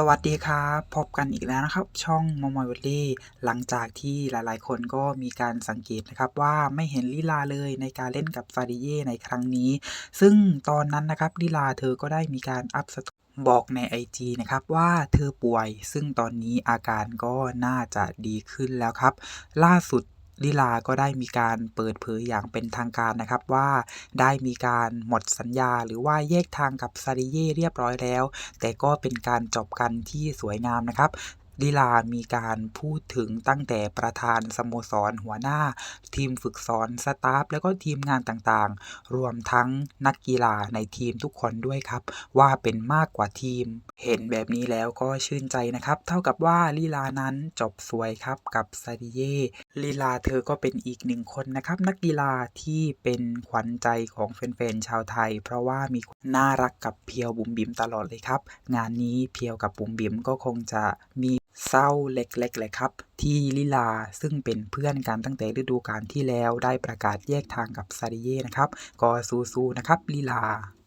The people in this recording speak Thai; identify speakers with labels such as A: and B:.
A: สวัสดีครับ พบกันอีกแล้วนะครับ ช่องมอมอยวิลลี่หลังจากที่หลายๆ คนก็มีการสังเกตนะครับว่าไม่เห็นลิลาเลยในการเล่นกับซาดิเย่ในครั้งนี้ ซึ่งตอนนั้นนะครับลิลาเธอก็ได้มีการอัพสตบอกใน IG นะครับว่าเธอป่วย ซึ่งตอนนี้อาการก็น่าจะดีขึ้นแล้วครับ ล่าสุด ลิลาก็ได้มีการเปิดเผยอย่างเป็นทางการนะครับว่าได้มีการหมดสัญญา หรือว่าแยกทางกับซาดิเย่เรียบร้อยแล้ว แต่ก็เป็นการจบกันที่สวยงามนะครับลิลามีการพูดถึงตั้งแต่ประธานสโมสรหัวหน้า ทีมฝึกสอนสตาฟแล้วก็ทีมงานต่างๆ รวมทั้งนักกีฬาในทีมทุกคนด้วยครับ ว่าเป็นมากกว่าทีมเห็นแบบนี้แล้วก็ชื่นใจนะครับ เท่ากับว่าลีลานั้นจบสวยครับกับซาดิเย่ลีลาเธอก็เป็นอีกหนึ่งคนนะครับ นักกีฬาที่เป็นขวัญใจของแฟนๆชาวไทย เพราะว่ามีความน่ารักกับเพียวบุ๋มบิ๋มตลอดเลยครับ งานนี้เพียวกับบุ๋มบิ๋มก็คงจะมีเศร้าเล็กๆเลยครับ ที่ลิลาซึ่งเป็นเพื่อนกันตั้งแต่ฤดูกาลที่แล้วได้ประกาศแยกทางกับซาดิเย่นะครับ ก็สู้ๆนะครับลิลา